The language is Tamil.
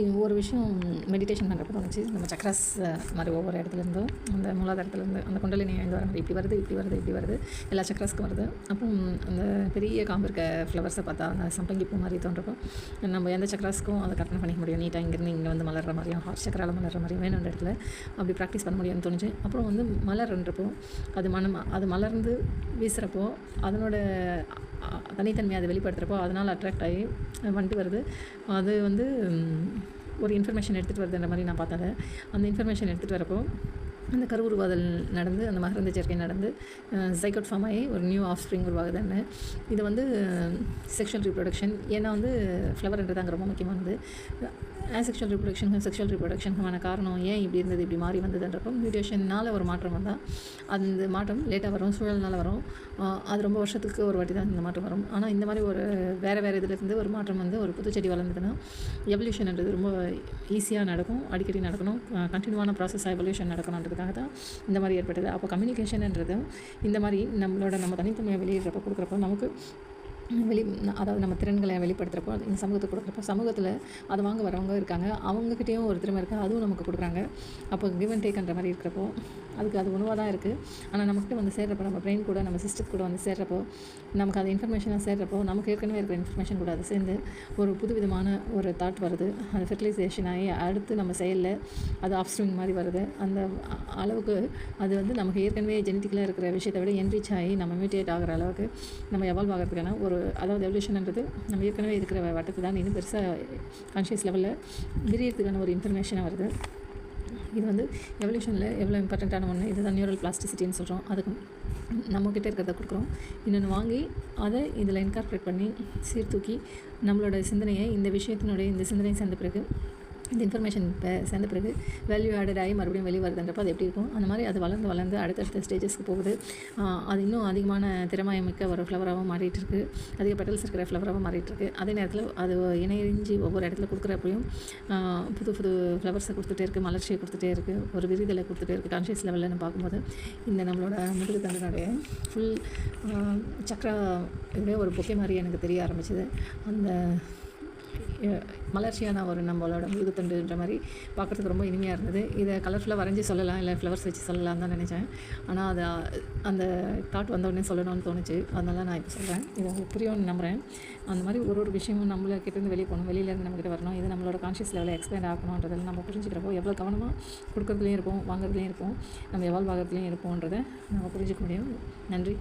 இது ஒரு விஷயம் மெடிடேஷன் பண்ணுறப்ப தோணுச்சு. நம்ம சக்கராஸ் மாதிரி ஒவ்வொரு இடத்துலேருந்தும் அந்த மூலாதாரத்துலேருந்து அந்த குண்டலினி இந்த வர மாதிரி இப்படி வருது இப்படி வருது இப்படி வருது. எல்லா சக்கராஸ்க்கும் வருது. அப்போ அந்த பெரிய காம்பு இருக்க ஃப்ளவர்ஸை பார்த்தா அந்த சம்பங்கி பூ மாதிரி தோன்றப்போ நம்ம எந்த சக்ராஸ்க்கும் அதை கற்பனை பண்ணிக்க முடியும். நீட்டாக இங்கேருந்து இங்கே வந்து மலர்ற மாதிரியும் ஹார்ட் சக்கரால் மலர்ற மாதிரியும் வேணும் இடத்துல. அப்படி ப்ராக்டிஸ் பண்ண முடியும்னு தோணுச்சு. அப்புறம் வந்து மலர்ன்றப்போ அது மனம் அது மலர்ந்து வீசுகிறப்போ அதனோட தனித்தன்மையை அதை வெளிப்படுத்துகிறப்போ அதனால் அட்ராக்ட் ஆகி வந்துட்டு வருது. அது வந்து ஒரு இன்ஃபர்மேஷன் எடுத்துகிட்டு வருதுன்ற மாதிரி நான் பார்த்தேன் அந்த இன்ஃபர்மேஷன் எடுத்துகிட்டு வரப்போ அந்த கருவுருவாதல் நடந்து அந்த மகரந்த சேர்க்கை நடந்து சைக்கோட் ஃபார்ம் ஆகி ஒரு நியூ ஆஃப் ஸ்ப்ரிங் உருவாகுதுன்னு இது வந்து செக்ஷுவல் ரீப்ரொடக்ஷன் ஏன்னா வந்து ஃப்ளவர்ன்றது அங்கே ரொம்ப முக்கியமானது. ஆசெக்ஷுவல் ரிப்ரொடக்ஷனுக்கும் செக்ஷுவல் ரிப்ரொடக்ஷனுக்குமான காரணம் ஏன் இப்படி இருந்தது இப்படி மாறி வந்ததுன்றப்போ மியூட்டேஷனால் ஒரு மாற்றம் வந்தால் அந்த மாற்றம் லேட்டாக வரும் சூழல்னால வரும். அது ரொம்ப வருஷத்துக்கு ஒரு வாட்டி தான் இந்த மாற்றம் வரும். ஆனால் இந்த மாதிரி ஒரு வேறு வேறு இதுலேருந்து ஒரு மாற்றம் வந்து ஒரு புதுச்செடி வளர்ந்ததுன்னா எவல்யூஷன்ன்றது ரொம்ப ஈஸியாக நடக்கும் அடிக்கடி நடக்கணும். கண்டினியூவான ப்ராசஸாக எவல்யூஷன் நடக்கணுன்றதுக்காக தான் இந்த மாதிரி ஏற்பட்டது. அப்போ கம்யூனிகேஷன்ன்றது இந்த மாதிரி நம்மளோட நம்ம தனித்தன்மையை வெளியிடுறப்ப கொடுக்குறப்போ நமக்கு வெளி அதாவது நம்ம திறன்களை வெளிப்படுத்துகிறப்போ இந்த சமூகத்துக்கு கொடுக்குறப்போ சமூகத்தில் அது வாங்க வரவங்க இருக்காங்க. அவங்கக்கிட்டேயும் ஒரு திறமை இருக்குது அதுவும் நமக்கு கொடுக்குறாங்க. அப்போ கிவன் டேக்ன்ற மாதிரி இருக்கிறப்போ அதுக்கு அது உணவாக தான் இருக்குது ஆனால் நம்மக்கிட்ட வந்து சேர்றப்போ நம்ம பிரெயின் கூட நம்ம சிஸ்டத்து கூட வந்து சேர்றப்போ நமக்கு அது இன்ஃபர்மேஷனாக சேர்றப்போ நமக்கு ஏற்கனவே இருக்கிற இன்ஃபர்மேஷன் கூட அது சேர்ந்து ஒரு புது விதமான ஒரு தாட் வருது. அது ஃபெர்டிலைசேஷன் ஆகி அடுத்து நம்ம செயலில் அது ஆஃப்ஸ்விங் மாதிரி வருது. அந்த அளவுக்கு அது வந்து நமக்கு ஏற்கனவே ஜெனட்டிக்கலாக இருக்கிற விஷயத்தை விட என்ரிச் ஆகி நம்ம மியூட்டேட் ஆகிற அளவுக்கு நம்ம எவால்வ் ஆகிறதுக்கான ஒரு அதாவது எவல்யூஷன்ன்றது நம்ம ஏற்கனவே இருக்கிற வட்டத்தை தான் இன்னும் பெருசாக கான்ஷியஸ் லெவலில் விரியறதுக்கான ஒரு இன்ஃபர்மேஷனாக வருது. இது வந்து எவல்யூஷனில் எவ்வளோ இம்பார்ட்டண்ட்டான ஒன்று இதுதான் நியூரல் பிளாஸ்டிசிட்டின்னு சொல்கிறோம் அதுக்கு நம்மக்கிட்ட இருக்கிறத கொடுக்குறோம். இன்னொன்று வாங்கி அதை இதில் இன்கார்பரேட் பண்ணி சீர்தூக்கி நம்மளோட சிந்தனையை இந்த விஷயத்தினுடைய இந்த சிந்தனையை சேர்ந்த பிறகு இந்த இன்ஃபர்மேஷன் இப்போ சேர்ந்த பிறகு வேல்யூ ஆடட் ஆகி மறுபடியும் வெளியே வருதுன்றப்போ அது எப்படி இருக்கும்? அந்த மாதிரி அது வளர்ந்து வளர்ந்து அடுத்தடுத்த ஸ்டேஜஸ்க்கு போகுது. அது இன்னும் அதிகமான திறமை மிக்க ஒரு ஃப்ளவராகவும் மாறிட்டு இருக்கு. அதிக பெட்டல்ஸ் இருக்கிற ஃப்ளவராகவும் மாறிட்டு இருக்கு. அதே நேரத்தில் அது இணைஞ்சி ஒவ்வொரு இடத்துல கொடுக்குறப்பையும் புது புது ஃப்ளவர்ஸை கொடுத்துட்டே இருக்குது மலர்ச்சியை கொடுத்துட்டே இருக்குது ஒரு விரிதலை கொடுத்துட்டே இருக்குது கான்ஷியஸ் லெவலில் பார்க்கும்போது. இந்த நம்மளோட முதுகு தண்டனுடைய ஃபுல் சக்ரா இதுவே ஒரு பொக்கே மாதிரி எனக்கு தெரிய ஆரம்பிச்சது. அந்த மலர்ச்சியான ஒரு நம்மளோட முழுகுத்தண்டுன்ற மாதிரி பார்க்குறதுக்கு ரொம்ப இனிமையாக இருந்தது. இதை கலர்ஃபுல்லாக வரைஞ்சி சொல்லலாம் இல்லை ஃப்ளவர்ஸ் வச்சு சொல்லலாம் தான் நினச்சேன். ஆனால் அது அந்த தாட் வந்த உடனே சொல்லணும்னு தோணுச்சு. அதனால நான் இப்போ சொல்கிறேன் இதை உங்களுக்கு புரியும்னு நம்புகிறேன் அந்த மாதிரி ஒரு ஒரு விஷயமும் நம்மள கிட்டேருந்து வெளியே போகணும். வெளியிலேருந்து நம்மக்கிட்ட வரணும். இது நம்மளோட கான்ஷியஸ் லெவலில் எக்ஸ்பேண்ட் ஆகணுன்றதில் நம்ம புரிஞ்சுக்கிறப்போ எவ்வளோ கவனமாக கொடுக்குறதுலையும் இருப்போம் வாங்குறதுலையும் இருப்போம் நம்ம எவால்வ் ஆகிறதுலையும் இருப்போன்றதை நம்ம புரிஞ்சுக்க முடியும். நன்றி.